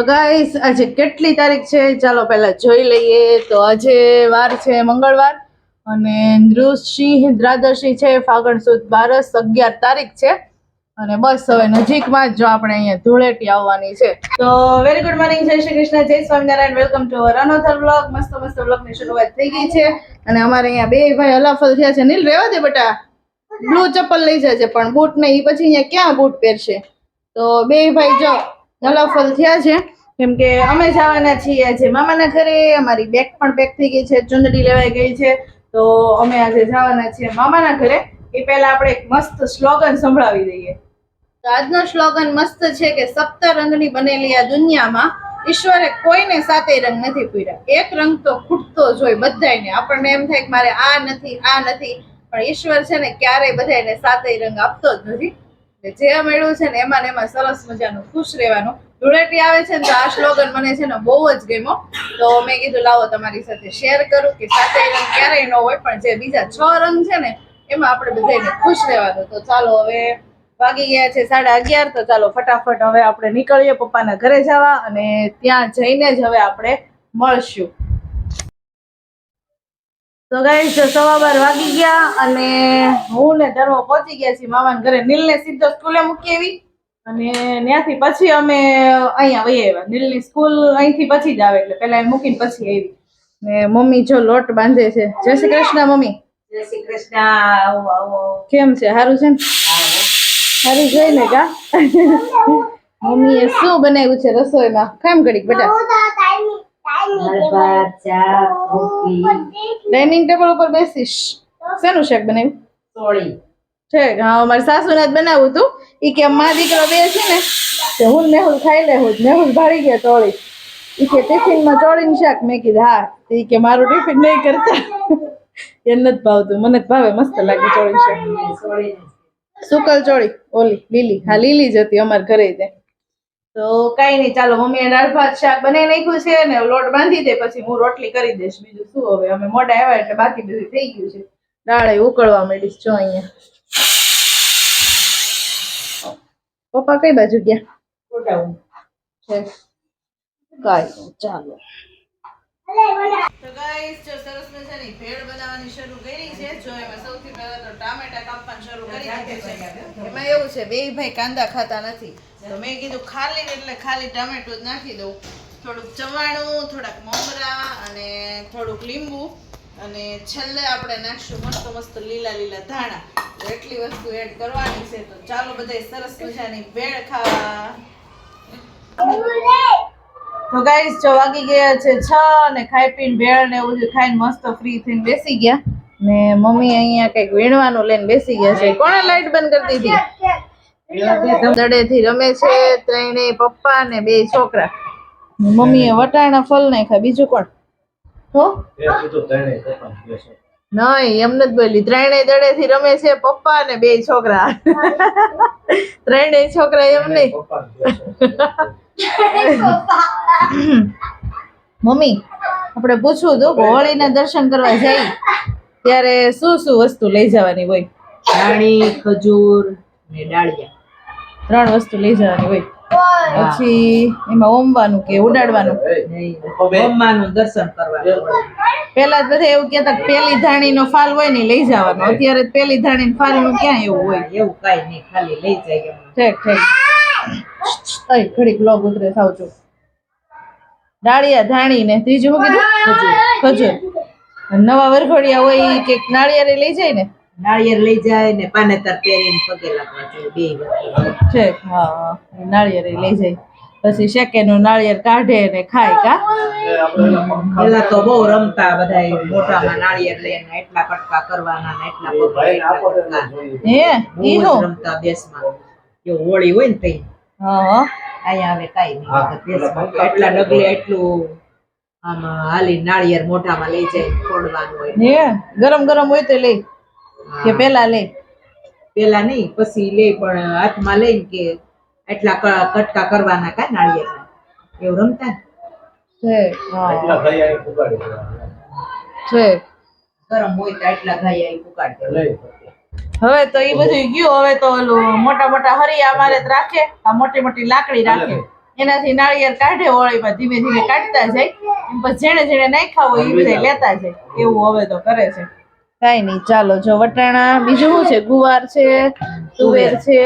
તો ગાઈસ આજે કેટલી તારીખ છે? ચાલો પહેલા જોઈ લઈએ. તો આજે વાર છે મંગળવાર અને નૃસિંહ દ્રાદશી છે, ફાગણ સુદ બારસ અગિયાર તારીખ છે. અને બસ હવે નજીકમાં જ જો આપણે અહીંયા ધૂળેટી આવવાની છે. તો વેરી ગુડ મોર્નિંગ જય શ્રી કૃષ્ણ, જય Swaminarayan welcome to our another blog મસ્ત મસ્ત બ્લોગની શરૂઆત થઈ ગઈ છે. અને અમારે અહીંયા બે ભાઈ હલાફલ થયા છે. નીલ રહેવા દે બેટા. બ્લુ ચપ્પલ લઈ જાય છે, પણ બૂટ નહીં. પછી અહીંયા ક્યાં બૂટ પહેરશે? તો બે ભાઈ જો. હલાફલ થયા છે. કેમ કે અમે જવાના છીએ આજે મામાના ઘરે. અમારી બેગ પણ પેક થઈ ગઈ છે. ચુંદડી લેવાઈ ગઈ છે. તો અમે આજે જવાના છીએ મામાના ઘરે. એ પહેલા આપણે એક મસ્ત સ્લોગન સંભળાવી દઈએ. તો આજનો સ્લોગન મસ્ત છે કે સપ્ત રંગની બનેલી આ દુનિયામાં ઈશ્વરે કોઈને સાતેય રંગ નથી પૂર્યા. એક રંગ તો ખૂટતો જ હોય બધાને આપણને એમ થાય કે મારે આ નથી આ નથી. પણ ઈશ્વર છે ને ક્યારેય બધાયને સાતેય રંગ આપતો જ નથી. જે મેળવ્યું છે ને એમાં ને એમાં સરસ મજાનું, ખુશ રહેવાનું. ધૂળેટી આવે છે ને તો આ સ્લોગન મને છે ને બહુ જ ગમ્યો. તો મેં કીધું, લાવો તમારી સાથે શેર કરું કે સાથે રંગ ક્યારેય ન હોય, પણ જે બીજા છ રંગ છે ને, એમાં આપણે બધાને ખુશ રહેવાનું. તો ચાલો હવે વાગી ગયા છે સાડા અગિયાર, તો ચાલો ફટાફટ હવે આપણે નીકળીએ પપ્પાના ઘરે જવા અને ત્યાં જઈને જ હવે આપણે મળશું. તો ગાઈસ સવા બાર વાગી ગયા અને હું ને ધર્મ પહોંચી ગયા છીએ મામાના ઘરે. નીલને સીધો સ્કૂલે મૂકી આવી અને ત્યાંથી પછી અમે અહીંયા વહી આવ્યા. નીલની સ્કૂલ અહીંથી પછી જ આવે એટલે પહેલા એને મૂકીને પછી આવી. ને મમ્મી જો લોટ બાંધે છે. જય શ્રી કૃષ્ણ મમ્મી. જય શ્રી કૃષ્ણ. આવો આવો. કેમ છે? સારું છે ને સારું જોઈ ને કા? મમ્મીએ શું બનાવ્યું છે રસોઈમાં? કેમ ઘડીક બેટા. ચા ડાઇનિંગ ટેબલ ઉપર બેસીશ. શેનું શાક બનાવ્યું? ચોળી છે હા મારી સાસુને જ બનાવ્યું હતું ઈ કે મા દીકરો બે છે ને તે હું મેહુલ ખાઈ લે હું મેહુલ ભાળી ગયા ચોળી. ઈ કે ટિફિનમાં ચોળીનું શાક મેં કીધું હા. એ ઈ કે મારું ટિફિન નહીં કરતા. એને નથી ભાવતું. મને જ ભાવે મસ્ત લાગે ચોળી શાક. સુકલ ચોળી ઓલી લીલી. હા લીલી જ હતી અમારા ઘરે તે. તો કઈ નહીં ચાલો મમ્મીએ દાળ ભાત શાક બનાવી નાખ્યું છે ને લોટ બાંધી દે પછી હું રોટલી કરી દઈશ. બીજું શું હવે? અમે મોડા આવ્યા એટલે બાકી બધું થઈ ગયું છે. દાળ ઉકળવા માંડીશ જો અહીંયા. પપ્પા કઈ બાજુ ગયા? કાંઈ ચાલો. તો ગાઈસ જો સરસ મજાની ભેળ બનાવવાની શરૂ કરી છે. જો એમાં સૌથી પહેલા તો ટામેટા કાપવાનું શરૂ કરી દીધું છે. એમાં એવું છે બે ભાઈ કાંદા ખાતા નથી. તો મેં કીધું ખાલી એટલે ખાલી ટામેટું જ નાખી દઉં. થોડુંક ચવાણું થોડાક મમરા અને થોડુંક લીંબુ. અને છેલ્લે આપણે નાખશું મસ્ત મસ્ત લીલા લીલા ધાણા. એટલી વસ્તુ એડ કરવાની છે. તો ચાલો બધા સરસ મજાની ભેળ ખાવા. તો ગાઈસ જો વાગી ગયા છે છ ને ખાઈ પીને ભેળ ને એવું બધું ખાઈને મસ્ત ફ્રી થઈને બેસી ગયા. ને મમ્મી અહીંયા કંઈક વીણવાનું લઈને બેસી ગયા છે. કોણે લાઈટ બંધ કરી દીધી? દડેથી રમે છે ત્રણેય પપ્પા ને બે છોકરા. મમ્મીએ વટાણા ફલ નાખ્યા. બીજું કોણ? હો? નહીં એમ નથી બોલી. ત્રણેય દડેથી રમે છે પપ્પા ને બે છોકરા. ત્રણેય છોકરા એમ નહીં. મમ્મી આપણે પૂછવું હતું કે દર્શન કરવા જઈ ત્યારે શું શું વસ્તુ લઈ જવાની હોય? ધાણી ખજૂર ને ડાળિયા. ત્રણ વસ્તુ લઈ જવાની હોય. પછી એમાં ઓમવાનું કે ઉડાડવાનું? ઓમવાનું દર્શન કરવાનું પેલા બધા એવું કહેતા પેલી પેલી ધાણીનો ફાલ હોય ને લઈ જવાનો. અત્યારે પેલી ધાણી ફાલનું ક્યાં એવું હોય? એવું કઈ નહીં ખાલી લઈ જાય ઠીક ઠીક. અય ઘડીક લોગ ઉતરે સાવજો છું ડાળિયા ધાણી ને ત્રીજું શું કીધું? ખજૂર અને નવા વરઘોડિયા હોય કે નાળિયેરે લઈ જાય ને? નાળિયેર લઈ જાય ને પાનેતર પહેરીને પગે લાગવા જોઈએ બે વખત. ઠીક હા. નાળિયેરે લઈ જાય. પછી શેકેનું નાળિયેર કાઢે ને ખાય કા? પેલા તો બહુ રમતા બધા મોટામાં નાળિયેર લઈને એટલા કટકા કરવાના ને એટલા હે? ઈ રમતા દેશમાં જો હોળી હોય ને તઈ. હા હા અહીંયા હવે કાંઈ નહીં. એટલા ડગલે એટલું આમાં હાલી નાળિયેર મોઢામાં લઈ જાય ફોડવાનું હોય. હે ગરમ ગરમ હોય તો લઈ કે પેલા લે. પેલા નહીં પછી લે પણ હાથમાં લઈને કે એટલા કટકા કરવાના કા નાળિયેર એવું રમતા છે. ગરમ હોય તો એટલા ગાય આવી પુકારતા હવે તો એ બધું ગયું. હવે તો ઓલું મોટા મોટા હરિયા અમારે રાખે. આ મોટી મોટી લાકડી રાખે. એનાથી નાળિયેર કાઢે હોળીમાં ધીમે ધીમે કાઢતા જાય. જેને પછી જેણે જેણે નાખ્યા હોય એ બધા લેતા જાય. એવું હવે તો કરે છે. કાઈ નહીં ચાલો જો વટાણા બીજું શું છે? ગુવાર છે તુવેર છે.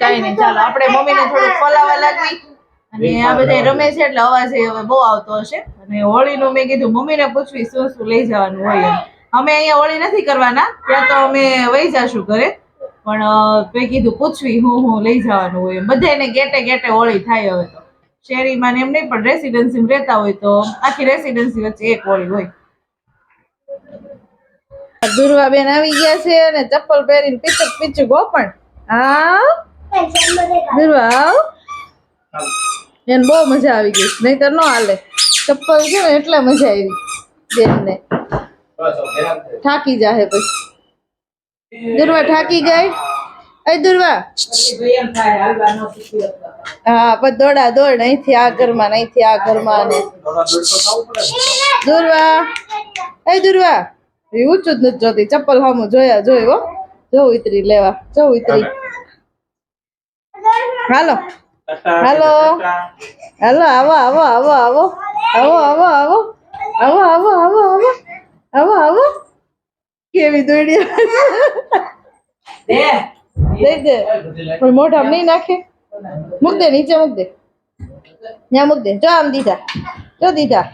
કાઈ નહીં ચાલો. આપણે મમ્મીને થોડુંક ફોલાવા લાગવી. અને આ બધા રમે છે એટલે અવાજ એ હવે બહુ આવતો હશે. અને હોળીનું મેં કીધું મમ્મીને પૂછવી શું શું લઈ જવાનું હોય એમ. અમે અહીંયા ઓળી નથી કરવાના ત્યાં તો અમે વહી જશું ઘરે. પણ અ, કીધું પૂછવી હું હું લઈ જવાનું હોય એમ. બધાયને ગેટે ગેટે ઓળી થાય હવે તો. શેરીમાં ને એમ નહીં પણ રેસિડેન્સી રહેતા હોય તો આખી રેસિડેન્સી વચ્ચે એક ઓળી હોય. દુર્વાબેન આવી ગયા છે અને ચપ્પલ પહેરીને પીચક પીચું હો પણ. આવ દુર્વા આવ. એને બહુ મજા આવી ગઈ. નહીતર ન હાલે. ચપ્પલ છે ને એટલે મજા આવી બેનને. થાકી જાહે પછી. દુર્વા થાકી ગઈ? એ દુર્વા. હા પછી દોડા દોડ, અહીંથી આ ઘરમાં અહીંથી આ ઘરમાં ને. દુર્વા. એ દુર્વા. એ ઊંચું જ નથી જોતી, ચપ્પલ હામું જોયા જોયો જો ઉતરી લેવા, જો ઉતરી. હાલો. હાલો. હાલો, આવો આવો આવો આવો. આવો આવો આવો. આવો આવો આવો આવો. આવો આવો. કેવી દોડી દે. દે. પણ મોઢામાં નહીં નાખે. મૂક દે નીચે મૂક દે. ત્યાં મૂક દે. જો આમ દીધા. જો દીધા.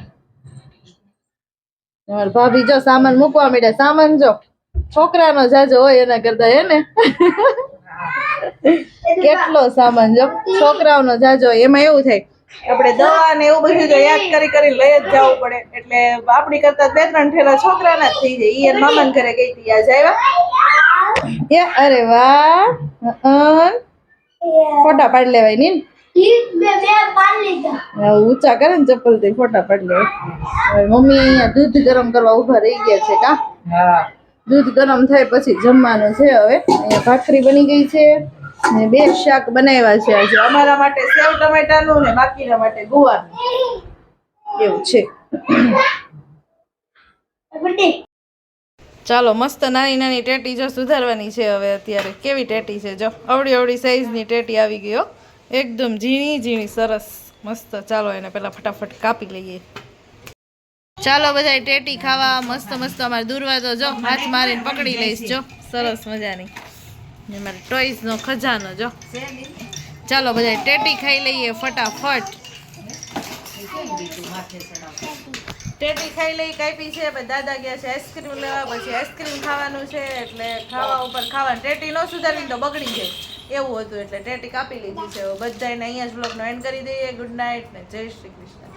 ભાભી જો સામાન મૂકવા માંડ્યા. સામાન જો છોકરાનો જાજો હોય એના કરતા હે ને? કેટલો સામાન જો છોકરાઓનો જાજો હોય. એમાં એવું થાય. આપણે દવા ને એવું બધું તો યાદ કરી કરી લઈ જ જવું પડે. એટલે આપણી કરતા બે ત્રણ ઠેલા છોકરાના જ થઈ જાય. ઈ મમન ઘરે ગઈ હતી આજ આવ્યા? એ અરે વાહ. ફોટા પાડી લેવાયની ઊંચા કરે ને ચપ્પલથી ફોટા પાડી લેવાય. મમ્મી અહીંયા દૂધ ગરમ કરવા ઊભા રહી ગયા છે કા? હા. દૂધ ગરમ થાય પછી જમવાનું છે હવે. અહીંયા ભાખરી બની ગઈ છે ને બે શાક બનાવ્યા છે આજે. અમારા માટે સેવ ટમેટાનું ને બાકીના માટે ગુવાનું. એવું છે. ચાલો, મસ્ત નાની નાની ટેટી જો સુધારવાની છે હવે અત્યારે. કેવી ટેટી છે જો? અવળી અવળી સાઈઝની ટેટી આવી ગયો એકદમ ઝીણી ઝીણી સરસ. મસ્ત. ચાલો, એને પેલા ફટાફટ કાપી લઈએ. ચાલો બધા ટેટી ખાવા મસ્ત મસ્ત અમારે દૂરવા તો જો, હાથ મારીને પકડી લઈશ જો. સરસ મજાની. ને મારે ટોયઝનો ખજાનો જો. ચાલો બધા ટેટી ખાઈ લઈએ ફટાફટ. ટેટી ખાઈ લઈ, કાપી છે દાદા ગયા છે આઈસ્ક્રીમ લેવા, પછી આઈસ્ક્રીમ ખાવાનું છે, એટલે ખાવા ઉપર ખાવાનું. ટેટી ન સુધારવી તો બગડી જાય. એવું હતું એટલે ટેટી કાપી લીધી છે. બધાને અહીંયા જ બ્લોગનો એન્ડ કરી દઈએ. ગુડ નાઇટ ને જય શ્રી કૃષ્ણ.